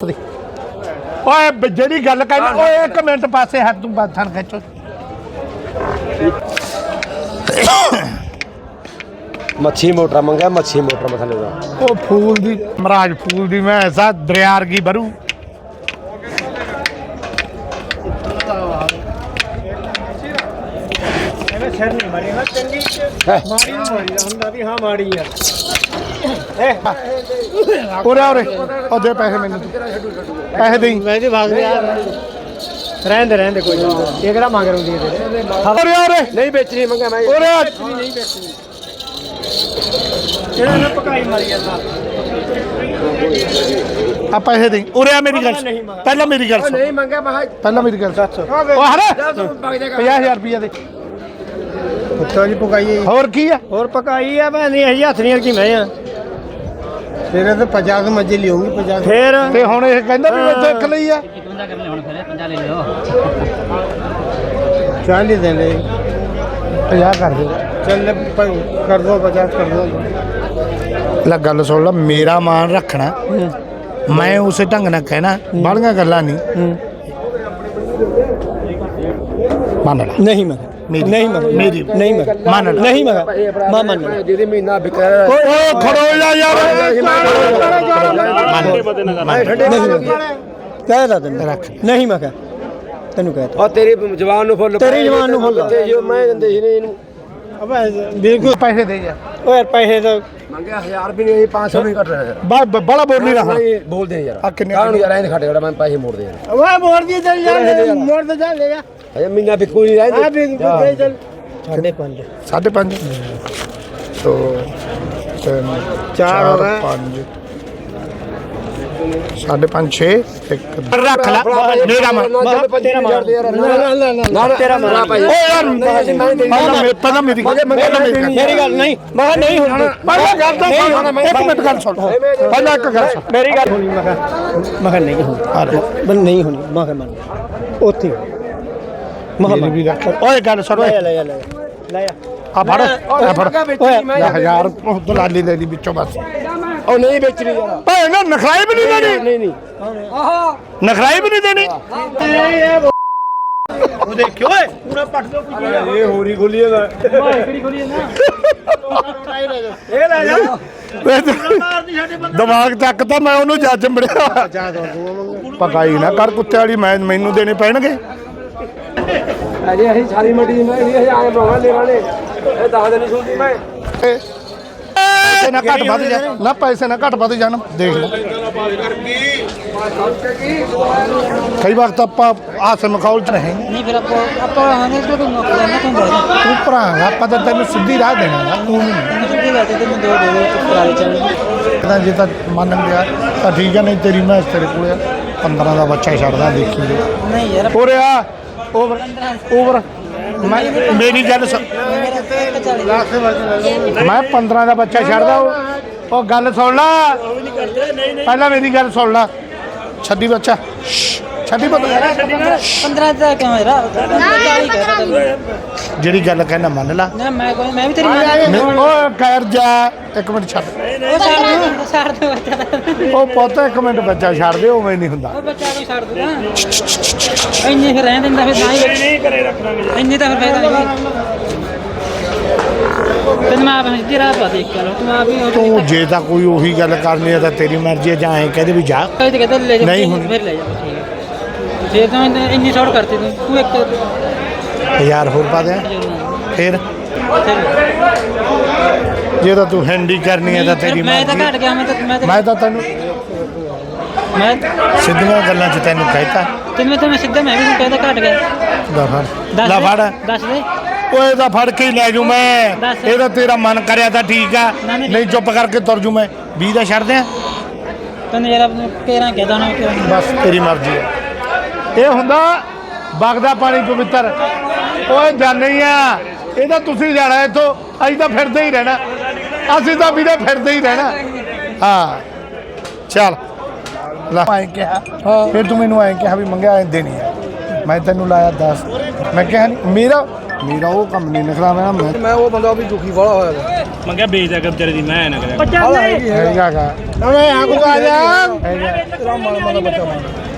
ਓਏ ਬ- ਜਿਹੜੀ ਗੱਲ ਕਹਿਣਾ ਓਏ ਇੱਕ ਮਿੰਟ ਪਾਸੇ ਹੱਥ ਤੂੰ ਬਾਥਣ ਖਿੱਚੋ। ਮੱਛੀ ਮੋਟਰ ਮੰਗਿਆ ਮੱਛੀ ਮੋਟਰ ਮਥਲੇ ਦਾ ਉਹ ਫੂਲ ਦੀ ਮਹਾਰਾਜ ਫੂਲ ਦੀ ਮੈਂ ਐਸਾ ਦਰਿਆਰ ਕੀ ਬਰੂ। ਸਿਰ ਨਹੀਂ ਮਾਰੀ ਨਾ ਚੰਗੀ ਮਾੜੀ ਨਹੀਂ ਮਾਰੀ ਹੁੰਦਾ ਵੀ ਹਾਂ ਮਾੜੀ ਆ। ਉਰੇ ਉਰੇ ਉਹ ਦੇ ਪੈਸੇ ਮੈਨੂੰ ਤੂੰ। ਪੈਸੇ ਦੇਈ ਮੈਂ ਤੇ ਭਾਗ ਰਿਹਾ ਰਹਿੰਦੇ ਰਹਿੰਦੇ ਕੋਈ ਨਹੀਂ ਇਹ ਕਿਹੜਾ ਮੰਗ ਰਉਂਦੀ ਹੈ ਤੇਰੇ ਉਰੇ ਉਰੇ ਨਹੀਂ ਵੇਚਣੀ ਮੰਗਿਆ ਮੈਂ ਉਰੇ ਆ। ਨਹੀਂ ਵੇਚਣੀ ਇਹਨਾਂ ਨੇ ਪਕਾਈ ਮਾਰੀ ਜਾਂਦਾ ਆ ਪੈਸੇ ਦੇਈ ਉਰੇ ਆ ਮੇਰੀ ਗੱਲ ਸੁਣ। ਨਹੀਂ ਮੰਗਦਾ। ਪਹਿਲਾਂ ਮੇਰੀ ਗੱਲ ਸੁਣ ਨਹੀਂ ਮੰਗਿਆ ਮੈਂ ਪਹਿਲਾਂ ਮੇਰੀ ਗੱਲ ਸੁਣ ਉਹ ਹਰੇ 50000 ਰੁਪਏ ਦੇ ਪੁੱਤੋ ਜੀ ਪਕਾਈ ਹੋਰ ਕੀ ਆ ਹੋਰ ਪਕਾਈ ਆ ਭੈਣ ਦੀ ਅਸੀਂ ਹੱਥ ਨਹੀਂ ਕੀ ਮੈਂ ਆ ਤੇਰੇ ਤੇ 50 ਮੱਝੇ ਲਿਆਉਂਗੀ 50 ਫੇਰ? ਤੇ ਹੁਣ ਇਹ ਕਹਿੰਦਾ ਵੀ ਇੱਥੇ ਇੱਕ ਲਈ ਆ। 40 ਦੇ ਲੈ। 50 ਕਰ ਦੇ ਚੱਲ ਪ- ਕਰ ਦੋ 50 ਕਰ ਦੋ। ਲੈ ਗੱਲ ਸੁਣ ਲੈ ਮੇਰਾ ਮਾਨ ਰੱਖਣਾ। ਮੈਂ ਉਸੇ ਢੰਗ ਨਾਲ ਕਹਿਣਾ ਬਾਲੀਆਂ ਗੱਲਾਂ ਨਹੀਂ। ਮੰਨ ਲੈ। ਨਹੀਂ ਮੈਂ ਮੇਰੀ- ਨਹੀਂ ਮੈਂ ਮੇਰੀ। ਨਹੀਂ ਮੈਂ ਮੰਨ ਲੈ। ਨਹੀਂ ਮੈਂ ਮੈਂ ਮੰਨ ਲਿਆ। ਜਿਹਦੇ ਮਹੀਨਾ ਓਏ ਓਏ ਖੜੋ ਜਾ ਯਾਰ। ਨਹੀਂ ਮੈਂ ਕਹਿ ਦਾ ਤੈਨੂੰ ਰੱਖ। ਨਹੀਂ ਮੈਂ ਕਹਿ। ਤੈਨੂੰ ਕਹਿ ਤਾ। ਉਹ ਤੇਰੀ ਜਵਾਨ ਨੂੰ ਫੁੱਲ ਤੇਰੀ ਜ਼ੁਬਾਨ ਨੂੰ ਫੁੱਲ। ਤੇ ਜੋ ਮੈਂ ਦਿੰਦੇ ਸੀ ਨੇ ਇਹਨੂੰ। ਅਬੇ ਬਿਲਕੁਲ ਪੈਸੇ ਦੇ ਜਾ। ਓਏ ਪੈਸੇ ਤਾਂ ਮੰਗਿਆ 1000 ਵੀ ਨਹੀਂ 500 ਵੀ ਘੱਟ ਰਿਹਾ। ਬੜਾ ਬੋਲ ਨਹੀਂ ਰਹਾ। ਨਹੀਂ ਬੋਲਦੇ ਯਾਰ। ਆ ਕਿੰਨੇ- ਕਾਹਨੂੰ ਯਾਰ ਐਂ ਖੱਟ ਗਿਆ ਮੈਂ ਪੈਸੇ ਮੋੜ ਦੇ ਯਾਰ ਓਏ ਮੋੜ ਦੀ ਚੱਲ ਯਾਰ। ਮੋੜ ਦੇ ਜਾ ਲੈ ਜਾ। ਅਜੇ ਮਹੀਨਾ ਨਹੀਂ ਆ ਵੀ ਦੇ ਚੱਲ। ਸਾਢੇ ਪੰਜ। ਸਾਢੇ ਪੰਜ। ਤਿੰਨ ਚਾਰ ਹੋ। ਗਏ। ਪੰਜ। ਸਾਢੇ ਪੰਜ 6 ਇੱਕ ਰੱਖ ਲੈ। ਮੇਰਾ ਮਨ ਤੇਰਾ ਮਾਰ। ਨਾ ਨਾ ਨਾ ਨਾ ਨਾ ਤੇਰਾ ਮਰਾ। ਭਾਈ। ਓ ਯਾਰ ਪਹਿਲਾਂ ਮੇ- ਪਹਿਲਾਂ ਮੇਰੀ ਗੱਲ ਪਹਿਲਾਂ ਮੇਰੀ ਗੱਲ ਮੇਰੀ ਗੱਲ ਨਹੀਂ। ਮੈਂ ਨਹੀਂ ਹੋਣੀ ਪਹਿਲਾਂ ਗੱਲ ਤਾਂ ਸੁਣ। ਇੱਕ ਮਿੰਟ ਗੱਲ ਸੁਣ। ਪਹਿਲਾਂ ਇੱਕ ਗੱਲ ਸੁਣ। ਮੇਰੀ ਗੱਲ ਹੋਣੀ ਮੈਂ ਕਿਹਾ ਮੈਂ ਕਿਹਾ ਨਹੀਂ ਹੋਣੀ ਬਲ ਨਹੀਂ ਹੋਣੀ ਮੈਂ ਕਿਹਾ ਮੰਨ। ਉੱਥੇ ਮੇਰੀ ਵੀ ਰੱਖ। ਓਏ ਗੱਲ ਸੁਣ ਓਏ। ਲੈ ਲੈ ਲੈ ਲੈ। ਆ। ਫੜ। ਆ ਫੜ। ਓਏ ਲੈ ਹਜ਼ਾਰ ਉਹ ਦਲਾਲੀ ਲੈ ਲਈ ਵਿੱਚੋਂ ਬਸ। ਉਹ ਨਹੀਂ ਵੇਚਣੀ ਯਾਰ। ਓਏ ਨਾ ਨਖਰਾਈ ਵੀ ਨਹੀਂ ਦੇਣੀ। ਨਹੀਂ ਨਹੀਂ। ਨਖਰਾਈ ਵੀ ਨਹੀਂ ਦੇਣੀ। ਉਹ ਦੇਖ ਓਏ ਪੂਰਾ ਪੱਟ ਦੋ ਕੁਝ ਇਹ ਹੋਰੀ ਖੁੱਲੀ ਹੈ ਕਿਹੜੀ ਖੋਲੀ ਨਾ ਇਹ ਲੈ ਜਾ। ਦਿਮਾਗ ਚੱਕ ਤਾਂ ਮੈਂ ਉਹਨੂੰ ਜੱਜ ਮੜਿਆ। ਪਕਾਈ ਨਾ ਕਰ ਕੁੱਤੇ ਵਾਲੀ ਮੈਂ ਮੈਨੂੰ ਦੇਣੇ ਪੈਣਗੇ। ਅਜੇ ਅਸੀਂ ਸਾਰੀ ਮੰਡੀ ਦੀ ਮੈਂ ਇਹ ਆਏ ਬੋਗਾ ਲੈ ਵਾਲੇ। ਇਹ ਦਸ ਦਿਨ ਨਹੀਂ ਸੁਣਦੀ ਮੈਂ। ਪੈਸੇ ਨਾ ਘੱਟ ਵੱਧ ਜਾ ਨਾ ਪੈਸੇ ਨਾ ਘੱਟ ਵੱਧ ਜਾਣ ਦੇਖ ਲੈ ਕਈ ਵਕਤ ਆਪਾਂ ਆਸਨ ਮਖੌਲ ਚ ਰਹੇ। ਨਹੀਂ ਫਿਰ ਆਪਾਂ ਆਪਾਂ ਹਨੇ ਤੋਂ ਨੌਕਰੀ ਕਰਨਾ ਤੋਂ ਬਾਅਦ। ਤੂੰ ਭਰਾ ਆਪਾਂ ਤਾਂ ਤੈਨੂੰ ਸਿੱਧੀ ਰਾਹ ਦੇਣਾ ਨਾ ਤੂੰ ਨਹੀਂ। ਮੈਨੂੰ ਸਿੱਧੀ ਗੱਲ ਤੇ ਮੈਂ ਦੋ ਦੋ ਦੋ ਕਰਾਰੇ ਚੱਲ ਕਹਿੰਦਾ ਜੇ ਤਾਂ ਮੰਨ ਗਿਆ ਤਾਂ ਠੀਕ ਹੈ ਨਹੀਂ ਤੇਰੀ ਮੈਂ ਤੇਰੇ ਕੋਲ ਆ। 15 ਦਾ ਬੱਚਾ ਛੱਡਦਾ ਦੇਖੀ ਨਹੀਂ ਯਾਰ ਉਰੇ ਆ। ਓਵਰ ਓਵਰ ਮੈਂ ਮੇਰੀ ਗੱਲ ਸੁਣ ਮੈਂ 15 ਦਾ ਬੱਚਾ ਛੱਡਦਾ ਉਹ ਉਹ ਗੱਲ ਸੁਣ ਲਾ। ਪਹਿਲਾਂ ਮੇਰੀ ਗੱਲ ਸੁਣ ਲਾ। ਛੱਡੀ ਬੱਚਾ। ਸ਼ਸ਼, ਛੱਡੀ ਬੱਚਾ 15 ਦਾ ਕਿਉਂ ਯਾਰ 40 ਕਹਿ ਤਾ ਜਿਹੜੀ ਗੱਲ ਕਹਿਣਾ ਮੰਨ ਲਾ। ਨਾ ਮੈਂ ਕੋਈ ਮੈਂ ਵੀ ਤੇਰੀ ਮੰਨ ਨਹੀਂ, ਓਏ ਕਰ ਜਾ ਇੱਕ ਮਿੰਟ ਛੱਡ। ਉਹ ਛੱਡ ਦੇ ਛੱਡ ਦੇ ਬੱਚਾ ਉਹ ਪੁੱਤ ਇੱਕ ਮਿੰਟ ਬੱਚਾ ਛੱਡ ਦੇ ਉਵੇਂ ਨਹੀਂ ਹੁੰਦਾ। ਉਹ ਬੱਚਾ ਕੋਈ ਛੱਡ ਦੂਗਾ। ਇੰਨੇ ਫਿਰ ਰਹਿਣ ਦਿੰਦਾ ਫਿਰ ਤਾਂ ਹੀ ਨਹੀਂ ਕਰੇ ਰੱਖਣਾ ਇੰਨੇ ਤਾਂ ਫਿਰ ਫਾਇਦਾ ਨਹੀਂ। ਤੈਨੂੰ ਮੈਂ ਆਪ ਸਿੱਧੀ ਰਾਹ ਪਾ ਦੇ ਇੱਕ ਗੱਲ ਤੂੰ ਆਪ ਹੀ ਉਹ ਤੂੰ ਜੇ ਤਾਂ ਕੋਈ ਉਹੀ ਗੱਲ ਕਰਨੀ ਹੈ ਤਾਂ ਤੇਰੀ ਮਰਜ਼ੀ ਹੈ ਜਾਂ ਐਂ ਕਹਦੇ ਵੀ ਜਾ। ਕੋਈ ਤੇ ਕਹਿੰਦਾ ਲੈ ਜਾ ਨਹੀਂ ਹੁਣ। ਫਿਰ ਲੈ ਜਾ। ਠੀਕ ਹੈ ਜੇ ਤਾਂ ਇੰਨੀ- ਇੰਨੀ ਸ਼ਾਰਟ ਕਰਤੀ ਤੂੰ ਤੂੰ ਇੱਕ ਹਜ਼ਾਰ ਹੋਰ ਪਾ ਦੇ ਫਿਰ? ਜੇ ਤਾਂ ਤੂੰ ਹੈਂਡੀ ਕਰਨੀ ਹੈ ਤਾਂ ਤੇਰੀ ਮੈਂ ਤਾਂ ਘਟ ਗਿਆ ਮੈਂ ਤਾਂ ਮੈਂ ਤਾਂ ਮੈਂ ਤਾਂ ਤੈਨੂੰ ਮੈਂ ਸਿੱਧੀਆਂ ਗੱਲਾਂ 'ਚ ਤੈਨੂੰ ਕਹਿਤਾ। ਤੈਨੂੰ ਤਾਂ ਮੈਂ ਸਿੱਧਾ ਮੈਂ ਵੀ ਤੈਨੂੰ ਕਹਿੰਦਾ ਘਟ ਗਿਆ। ਲੈ ਫੜ। ਲੈ ਦੇ, ਫੜ। ਦੱਸ ਦੇ। ਓਏ ਤਾਂ ਫੜ ਕੇ ਹੀ ਲੈ ਜੂ ਮੈਂ। ਇਹਦਾ ਤੇਰਾ ਮਨ ਕਰਿਆ ਤਾਂ ਠੀਕ ਆ। ਨਹੀਂ। ਚੁੱਪ ਕਰਕੇ ਤੁਰ ਜੂ ਮੈਂ। 20 ਦਾ ਛੱਡ ਦਿਆਂ। ਤੈਨੂੰ ਯਾਰ ਆਪਣੇ ਕੇਰਾਂ ਕਹਿਦਾ ਨਾ ਬਸ ਤੇਰੀ ਮਰਜ਼ੀ ਹੈ ਇਹ ਹੁੰਦਾ ਵਗਦਾ ਪਾਣੀ ਪਵਿੱਤਰ। ਓਏ ਜਾਣੇ ਆ ਇਹ ਤਾਂ ਤੁਸੀਂ ਜਾਣਾ ਇੱਥੋਂ ਅਸੀਂ ਤਾਂ ਫਿਰਦੇ ਹੀ ਰਹਿਣਾ। ਅਸੀਂ ਤਾਂ ਵੀਰੇ ਫਿਰਦੇ ਹੀ ਰਹਿਣਾ। ਹਾਂ ਚੱਲ। ਲੈ। ਐਂ ਕਿਹਾ ਫਿਰ ਤੂੰ ਮੈਨੂੰ ਐਂ ਕਿਹਾ ਵੀ ਮੰਗਿਆ ਐਂ ਦੇਣੀ ਆ। ਮੈਂ ਤੈਨੂੰ ਲਾਇਆ 10 ਮੈਂ ਕਿਹਾ ਨਹੀਂ ਮੇਰਾ ਮੇਰਾ ਉਹ ਕੰਮ ਨਹੀਂ ਨਿਕਲਾ ਮੈਂ ਮੈਂ ਮੈਂ ਉਹ ਬੰਦਾ ਵੀ ਦੁਖੀ ਵਾਲਾ ਹੋਇਆ ਮੰਗਿਆ ਵੇਚ ਦਿਆ ਕਰ ਵਿਚਾਰੇ ਦੀ ਮੈਂ ਨਾ ਕਰਿਆ। ਹੈਗਾ ਗਾ ਓਏ ਆ ਕੋ ਆ ਜਾ।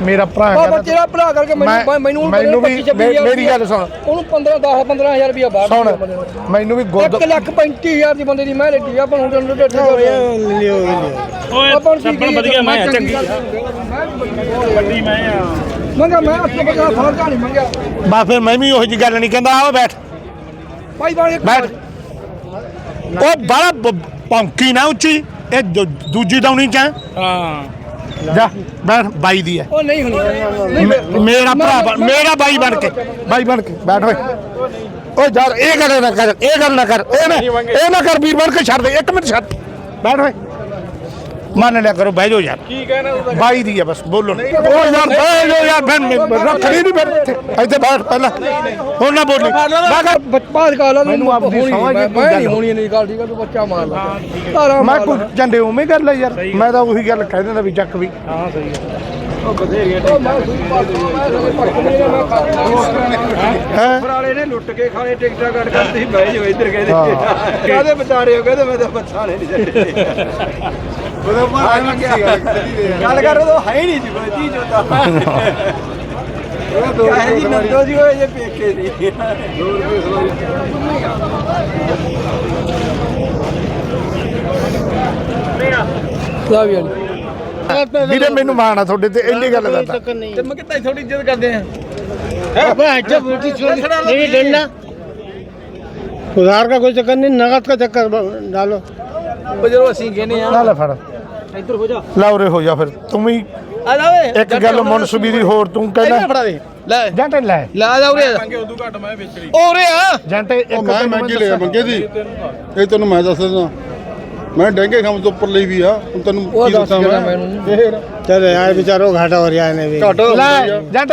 ਮੇਰਾ ਭਰਾ ਬਾਬਾ ਤੇਰਾ ਭਰਾ ਕਰਕੇ ਮੈਨੂੰ ਮੈਨੂੰ ਮੈਨੂੰ ਵੀ ਮੇਰੀ ਗੱਲ ਸੁਣ। ਉਹਨੂੰ 15 10 15000 ਰੁਪਇਆ ਬਾਹਰ ਸੁਣ ਮੈਨੂੰ ਵੀ ਗੁਰਦ 1 ਲੱਖ 35000 ਦੀ ਬੰਦੇ ਦੀ ਮੈਂ ਲੈਤੀ ਆਪਾਂ ਹੁਣ ਤੈਨੂੰ ਡੇਢ ਲਿਓ ਸੌ ਲਿਓ ਓਏ ਸੱਪਣ ਵਧੀਆ ਮੈਂ ਆ, ਚੰਗੀ ਵੱਡੀ ਮੈਂ ਆ ਮੰਗਾ ਮੈਂ ਅੱਠ ਬਜਾ ਫਰਕਾ ਨਹੀਂ ਮੰਗਿਆ। ਬਾ ਫਿਰ ਮੈਂ ਵੀ ਉਹੀ ਜੀ ਗੱਲ ਨਹੀਂ ਕਹਿੰਦਾ ਆਓ ਬੈਠ। ਭਾਈ ਬਾਣੇ ਬੈਠ। ਉਹ ਬੜਾ ਪੌਂਕੀ ਨਾ ਉੱਚੀ ਇਹ ਦੂ- ਦੂਜੀ ਦੌਣੀ ਚ ਹੈ। ਜਾ ਬੈਠ ਬਾਈ ਦੀ ਹੈ। ਉਹ ਨਹੀਂ ਹੋਣੀ। ਮੇਰਾ ਭਰਾ ਮੇਰਾ ਬਾਈ ਬਣ ਕੇ ਬਾਈ ਬਣ ਕੇ ਬੈਠ ਓਏ। ਓਏ ਯਾਰ ਇਹ ਗੱਲ ਨਾ ਕਰ ਇਹ ਗੱਲ ਨਾ ਕਰ ਇਹ ਨਾ ਇਹ ਨਾ ਕਰ ਵੀਰ ਬਣ ਕੇ ਛੱਡ ਦੇ ਇੱਕ ਮਿੰਟ ਛੱਡ। ਬੈਠ ਓਏ। ਮੰਨ ਲਿਆ ਕਰੋ ਬਹਿ ਜਾਓ ਯਾਰ। ਕੀ ਕਹਿਣਾ ਬਾਈ ਦੀ ਹੈ ਬਸ ਬੋਲੋ। ਓ ਯਾਰ ਬਹਿ ਜਾਓ ਯਾਰ ਫਿਰ ਮੈਂ- ਰੱਖ ਲਈ ਨਹੀਂ ਫਿਰ ਇੱਥੇ। ਇੱਥੇ ਬੈਠ ਪਹਿਲਾਂ। ਹੁਣ ਨਾ ਬੋਲੀ। ਮੈਂ ਕਰ ਬਾਤ ਕਾ ਲਾ ਮੈਨੂੰ ਆਪਦੀ ਸਮਝ ਮੈਂ ਗੱਲ। ਨਹੀਂ ਹੋਣੀ ਨਹੀਂ ਗੱਲ ਠੀਕ ਹੈ ਤੂੰ ਬੱਚਾ ਮਾਰ ਲਾ। ਮੈਂ ਕੋਈ ਝੰਡੇ ਉਵੇਂ ਕਰ ਲੈ ਯਾਰ। ਮੈਂ ਤਾਂ ਉਹੀ ਗੱਲ ਕਹਿ ਦਿੰਦਾ ਵੀ ਚੱਕ ਵੀ। ਹੈ ਵਾਲੇ ਨੇ ਲੁੱਟ ਕੇ ਖਾਣੇ ਟਿਕਟਾਂ ਕੱਟ ਕਰ ਤੁਸੀਂ ਬਹਿ ਜਾਓ ਇੱਧਰ ਕਹਿੰਦੇ ਕਾਹਦੇ ਵਿਚਾਰੇ ਹੋ ਕਹਿੰਦੇ ਮੈਂ ਤਾਂ ਬੱਚਾ ਨਹੀਂ ਛੱਡੇ ਉਹਦਾ ਗੱਲ ਕਰ ਉਹ ਹੈ ਹੀ ਨਹੀਂ ਜੀ ਕੋਈ ਚੀਜ਼ ਹੁੰਦਾ ਉਹ ਦੋ ਜੀ ਨੰਦੋ ਜੀ ਹੋਏ ਜੇ ਪੇਕੇ ਦੀ ਲਾ ਵੀ ਵੀਰੇ ਮੈਨੂੰ ਮਾਣ ਆ ਤੁਹਾਡੇ ਤੇ ਇੰਨੀ ਗੱਲ ਕਰਦਾ ਤੇ ਮੈਂ ਕਿਤਾ ਥੋੜੀ ਇੱਜ਼ਤ ਕਰਦੇ ਆ अबे अच्छा बेटी छोड़ नहीं डरना उधार का कोई चक्कर नहीं नगद का चक्कर ब- डालो ਬਜਰੋ ਅਸੀਂ ਕਹਿੰਦੇ ਆ ਨਾ ਲੈ ਫੜ। ਇੱਧਰ ਹੋ ਜਾ। ਲਾ ਉਰੇ ਹੋ ਜਾ ਫਿਰ। ਤੂੰ ਵੀ ਆ ਜਾ ਓਏ। ਇੱਕ ਗੱਲ ਮਨਸੂਬੀ ਦੀ ਹੋਰ ਤੂੰ ਕਹਿੰਦਾ ਫੜਾ ਦੇ। ਲੈ। ਜੰਟ ਲੈ। ਲਾ ਜਾ ਉਰੇ। ਮੰਗੇ ਉਦੋਂ ਘੱਟ ਮੈਂ ਵੇਚਣੀ। ਓਰੇ ਆ। ਜੰਟ ਇੱਕ ਮੈਂ ਮੰਗੀ ਲਿਆ ਮੰਗੇ ਦੀ ਇਹ ਤੈਨੂੰ ਮੈਂ ਦੱਸ ਦਿੰਦਾ। ਮੈਂ ਡੈਂਗੇ ਖੰਮ ਤੋਂ ਉੱਪਰ ਲਈ ਵੀ ਆ। ਹੁਣ ਤੈਨੂੰ ਕੀ ਦੱਸਾਂ ਮੈਂ? ਫੇਰ ਚੱਲ ਯਾਰ ਵਿਚਾਰੋ ਘਾਟਾ ਹੋ ਰਿਹਾ ਇਹਨੇ ਵੀ। ਘਾਟਾ ਲੈ ਜੰਟ।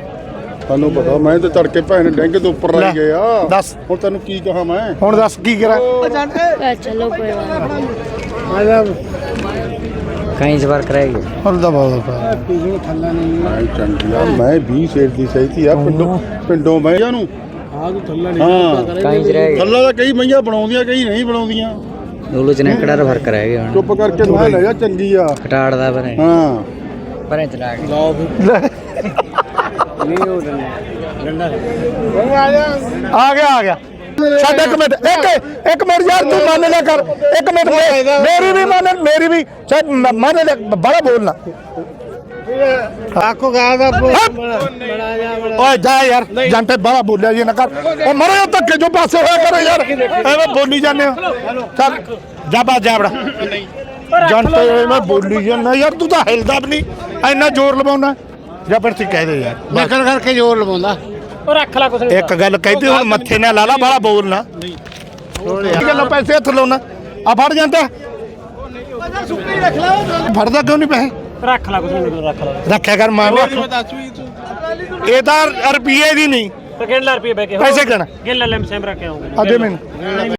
ਤੈਨੂੰ ਪਤਾ ਮੈਂ ਤੇ ਤੜਕੇ ਭੈਣ ਡੈਂਗ ਦੇ ਉੱਪਰ ਲੈ ਗਏ ਆ। ਦੱਸ। ਹੁਣ ਤੈਨੂੰ ਕੀ ਕਹਾਂ ਮੈਂ? ਹੁਣ ਦੱਸ ਕੀ ਕਰਾਂ? ਚਲੋ ਕੋਈ ਬਾਤ ਨਹੀਂ। कहीं इस बार कराएगी ਹੁਣ ਦਾ ਬਾਬਾ ਮੈਂ ਚੰਗੀ ਆ ਮੈਂ 20 ਸੇਰ ਦੀ ਸਹੀ ਸੀ ਆ ਪਿੰਡੋਂ ਪਿੰਡੋਂ ਮੈਂ ਨੂੰ। ਹਾਂ। कहीं से रहेगी ਦਾ ਕਈ ਮਈਆਂ ਬਣਾਉਂਦੀਆਂ ਕਈ ਨਹੀਂ ਬਣਾਉਂਦੀਆਂ। लूलू चने कड़ा भर कराएगी हम ਚੁੱਪ ਕਰਕੇ ਤੂੰ ਲੈ ਜਾ ਚੰਗੀ ਆ। खटाड़ दा पर ਹਾਂ। पर चला गया ਲੈ। ਆ ਗਿਆ ਆ ਗਿਆ। ਛੱਡ ਇੱਕ ਮਿੰਟ ਇੱਕ ਇੱਕ ਮਿੰਟ ਯਾਰ ਤੂੰ ਮੰਨ ਲੈ ਕਰ ਇੱਕ ਮਿੰਟ ਮੇਰੀ ਵੀ ਮੰਨ ਮੇਰੀ ਵੀ ਛੱਡ ਮੰਨ ਲੈ ਬੜਾ ਬੋਲਣਾ। ਆਖੋ ਗਾ ਦਾ ਬਣਾ ਜਾ ਓਏ ਜਾ ਯਾਰ ਜੰਟੇ ਬੜਾ ਬੋਲਿਆ ਜੀ ਨਾ ਕਰ। ਓ ਮਰੇ ਉਹ ਧੱਕੇ ਜੋ ਪਾਸੇ ਹੋਇਆ ਕਰੋ ਯਾਰ। ਐਵੇਂ ਬੋਲੀ ਜਾਂਦੇ ਹੋ। ਚੱਲ ਜਾ ਬਾ ਜੰਟੇ ਐਵੇਂ ਬੋਲੀ ਜਾਂਦਾ ਯਾਰ ਤੂੰ ਤਾਂ ਹਿਲਦਾ ਵੀ ਨਹੀਂ। ਇੰਨਾ ਜ਼ੋਰ ਲਵਾਉਣਾ ਜ਼ਬਰਤੀ ਕਹਦੇ ਯਾਰ। ਨਕਲ ਕਰਕੇ ਜ਼ੋਰ ਲਵਾਉਂਦਾ। ਉਹ ਰੱਖ ਲੈ ਕੁਛ ਇੱਕ ਗੱਲ ਕਹਿੰਦੇ ਹੁਣ ਮੱਥੇ ਨਾਲ ਲਾ ਬਾਲਾ ਬੋਲ ਨਾ। ਨਹੀਂ। ਗੱਲੋਂ ਪੈਸੇ ਹੱਥ ਲਾਉਣਾ? ਆ ਫੜ ਜਾਂਦਾ। ਫੜਦਾ ਕਿਉਂ ਨਹੀਂ ਪੈਸੇ? ਰੱਖ ਲੈ ਕੁਛ ਰੱਖ ਲੈ। ਰੱਖਿਆ ਕਰ ਮਾਰ ਇਹ ਤਾਂ ਰੁਪਈਏ ਦੀ ਨਹੀਂ। ਕਿੰਨੇ ਰੁਪਏ ਬੈ ਕੇ। ਪੈਸੇ ਗਿਣ। ਗਿਣ ਲੈ ਲੈਮ ਸੇਮ ਰੱਖ ਕੇ ਆਉਂਗੇ ਮੈਨੂੰ।